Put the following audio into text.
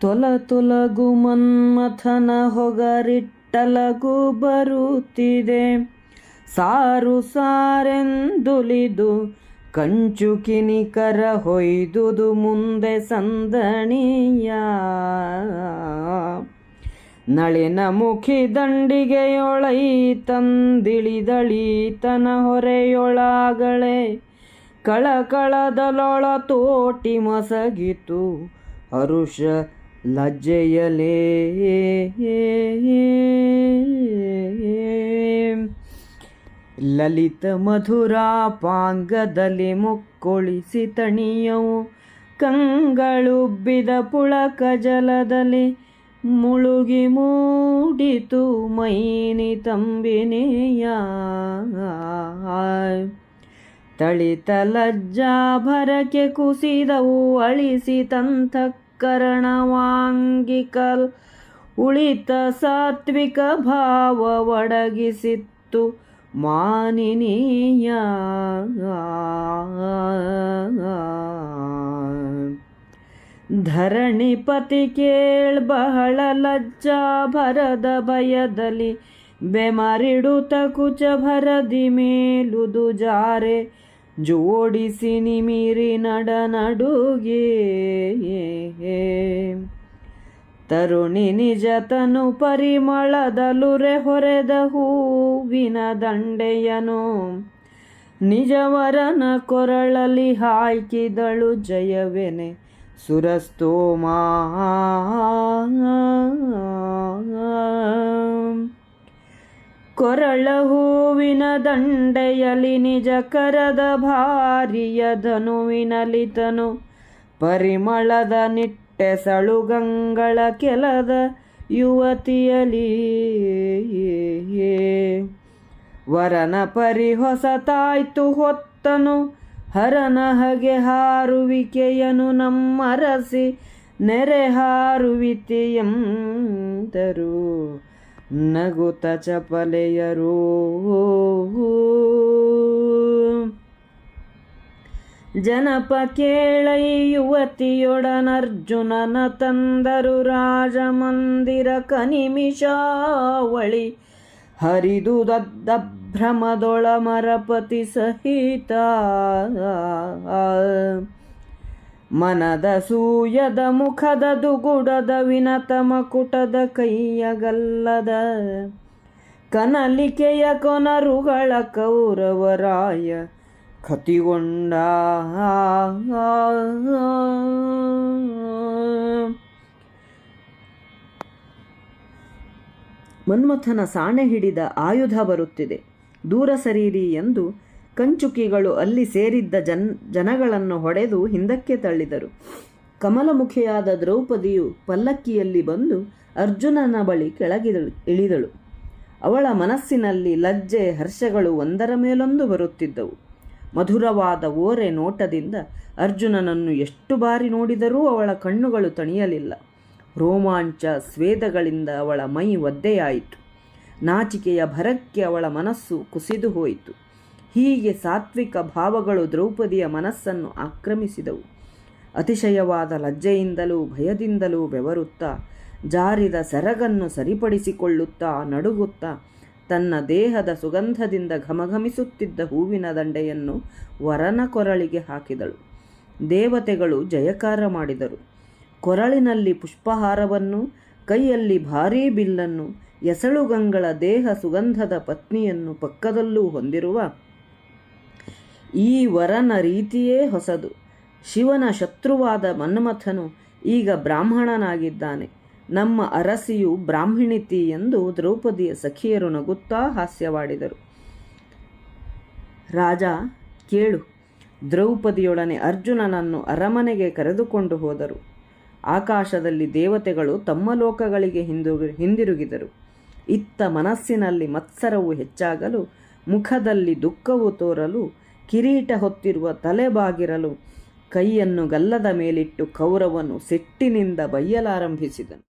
ತೊಲ ತೊಲಗು ಮನ್ಮಥನ ಹೊಗರಿಟ್ಟಲಗು ಬರುತ್ತಿದೆ. ಸಾರು ಸಾರೆಂದುಲಿದು ಕಂಚು ಕಿನಿಕರ ಹೊಯ್ದುದು ಮುಂದೆ ಸಂದಣಿಯ. ನಳಿನ ಮುಖಿ ದಂಡಿಗೆಯೊಳೈ ತಂದಿಳಿದಳೀತನ ಹೊರೆಯೊಳಗಳೆ. ಕಳಕಳದಲೊಳ ತೋಟಿ ಮಸಗಿತು ಹರುಷ ಲಜ್ಜೆಯಲೇ. ಲಲಿತ ಮಧುರಾಪಾಂಗದಲ್ಲಿ ಮುಕ್ಕೊಳಿಸಿ ತಣಿಯವು. ಕಂಗಳುಬ್ಬಿದ ಪುಳಕ ಜಲದಲ್ಲಿ ಮುಳುಗಿ ಮೂಡಿತು ಮೈನಿ ತಂಬಿನಿಯ. ತಳಿತ ಲಜ್ಜಾಭರಕ್ಕೆ ಕುಸಿದವು, ಅಳಿಸಿ ತಂತಃಕರಣವಾಂಗಿಕಲ್ ಉಳಿತ ಸಾತ್ವಿಕ ಭಾವ ಒಡಗಿಸಿತ್ತು ಮಾನಿನೀಯ. ಧರಣಿಪತಿ ಕೇಳ್ ಬಹಳ ಲಜ್ಜಾ ಭರದ ಭಯದಲ್ಲಿ ಬೆಮರಿಡುತ ಕುಚ ಭರದಿ ಮೇಲುದು ಜಾರೆ ಜೋಡಿಸಿ ನಿಮಿರಿ ನಡ ನಡುಗೆ ತರುಣಿ ನಿಜ ತನು ಪರಿಮಳದಲುರೆ ಹೊರೆದ ಹೂವಿನ ದಂಡೆಯನು. ನಿಜವರನ ಕೊರಳಲಿ ಹಾಯ್ಕಿದಳು ಜಯವೆನೆ. ಸುರಸ್ತೋಮಾ. ಕೊರಳ ಹೂವಿನ ದಂಡೆಯಲಿ ನಿಜ ಕರದ ಭಾರಿಯ ಧನುವಿನಲಿತನು. ಪರಿಮಳದ ನಿಟ್ಟೆ ಸಳುಗಂಗಳ ಕೆಲದ ಯುವತಿಯಲಿ. ವರನ ಪರಿ ಹೊಸತಾಯ್ತು ಹೊತ್ತನು. ಹರನ ಹಗೆ ಹಾರುವಿಕೆಯನು ನಮ್ಮರಸಿ ನೆರೆ ಹಾರುವಿತೆಯಂತರು ನಗುತ ಚಪಲೆಯರು. ಜನಪ ಕೇಳೈ ಯುವತಿಯೊಡನರ್ಜುನನ ತಂದರು ರಾಜಮಂದಿರ ಕನಿಮಿಷಾವಳಿ. ಹರಿದು ದದ್ದಭ್ರಮದೊಳ ಮರಪತಿ ಸಹಿತ. ಮನದ ಸೂಯದ ಮುಖದ ದುಗುಡದ ವಿನತ ಮಕುಟದ ಕೈಯಗಲ್ಲದ ಕನಲಿಕೆಯ ಕೊನರುಗಳ ಕೌರವರಾಯ ಕತಿಗೊಂಡ ಮನ್ಮಥನ ಸಾಣೆ ಹಿಡಿದ ಆಯುಧ ಬರುತ್ತಿದೆ. ದೂರ ಸರೀರಿ ಎಂದು ಕಂಚುಕಿಗಳು ಅಲ್ಲಿ ಸೇರಿದ್ದ ಜನ್, ಜನಗಳನ್ನು ಹೊಡೆದು ಹಿಂದಕ್ಕೆ ತಳ್ಳಿದರು. ಕಮಲಮುಖಿಯಾದ ದ್ರೌಪದಿಯು ಪಲ್ಲಕ್ಕಿಯಲ್ಲಿ ಬಂದು ಅರ್ಜುನನ ಬಳಿ ಕೆಳಗಿದಳು ಇಳಿದಳು. ಅವಳ ಮನಸ್ಸಿನಲ್ಲಿ ಲಜ್ಜೆ, ಹರ್ಷಗಳು ಒಂದರ ಮೇಲೊಂದು ಬರುತ್ತಿದ್ದವು. ಮಧುರವಾದ ಓರೆ ನೋಟದಿಂದ ಅರ್ಜುನನನ್ನು ಎಷ್ಟು ಬಾರಿ ನೋಡಿದರೂ ಅವಳ ಕಣ್ಣುಗಳು ತಣಿಯಲಿಲ್ಲ. ರೋಮಾಂಚ ಸ್ವೇದಗಳಿಂದ ಅವಳ ಮೈ ಒದ್ದೆಯಾಯಿತು. ನಾಚಿಕೆಯ ಭರಕ್ಕೆ ಅವಳ ಮನಸ್ಸು ಕುಸಿದು ಹೋಯಿತು. ಹೀಗೆ ಸಾತ್ವಿಕ ಭಾವಗಳು ದ್ರೌಪದಿಯ ಮನಸ್ಸನ್ನು ಆಕ್ರಮಿಸಿದವು. ಅತಿಶಯವಾದ ಲಜ್ಜೆಯಿಂದಲೂ ಭಯದಿಂದಲೂ ಬೆವರುತ್ತಾ, ಜಾರಿದ ಸೆರಗನ್ನು ಸರಿಪಡಿಸಿಕೊಳ್ಳುತ್ತಾ ನಡುಗುತ್ತಾ, ತನ್ನ ದೇಹದ ಸುಗಂಧದಿಂದ ಘಮಘಮಿಸುತ್ತಿದ್ದ ಹೂವಿನ ದಂಡೆಯನ್ನು ವರನ ಕೊರಳಿಗೆ ಹಾಕಿದಳು. ದೇವತೆಗಳು ಜಯಕಾರ ಮಾಡಿದರು. ಕೊರಳಿನಲ್ಲಿ ಪುಷ್ಪಹಾರವನ್ನು, ಕೈಯಲ್ಲಿ ಭಾರೀ ಬಿಲ್ಲನ್ನು, ಎಸಳುಗಂಗಳ ದೇಹ ಸುಗಂಧದ ಪತ್ನಿಯನ್ನು ಪಕ್ಕದಲ್ಲೂ ಹೊಂದಿರುವ ಈ ವರನ ರೀತಿಯೇ ಹೊಸದು. ಶಿವನ ಶತ್ರುವಾದ ಮನ್ಮಥನು ಈಗ ಬ್ರಾಹ್ಮಣನಾಗಿದ್ದಾನೆ. ನಮ್ಮ ಅರಸಿಯು ಬ್ರಾಹ್ಮಣಿತಿ ಎಂದು ದ್ರೌಪದಿಯ ಸಖಿಯರು ನಗುತ್ತಾ ಹಾಸ್ಯವಾಡಿದರು. ರಾಜ, ಕೇಳು. ದ್ರೌಪದಿಯೊಡನೆ ಅರ್ಜುನನನ್ನು ಅರಮನೆಗೆ ಕರೆದುಕೊಂಡು ಹೋದರು. ಆಕಾಶದಲ್ಲಿ ದೇವತೆಗಳು ತಮ್ಮ ಲೋಕಗಳಿಗೆ ಹಿಂದು, ಹಿಂದಿರುಗಿದರು. ಇತ್ತ ಮನಸ್ಸಿನಲ್ಲಿ ಮತ್ಸರವು ಹೆಚ್ಚಾಗಲು, ಮುಖದಲ್ಲಿ ದುಃಖವು ತೋರಲು ಕಿರೀಟ ಹೊತ್ತಿರುವ ತಲೆಬಾಗಿರಲು ಕೈಯನ್ನು ಗಲ್ಲದ ಮೇಲಿಟ್ಟು ಕೌರವನು ಸಿಟ್ಟಿನಿಂದ ಬೈಯಲಾರಂಭಿಸಿದನು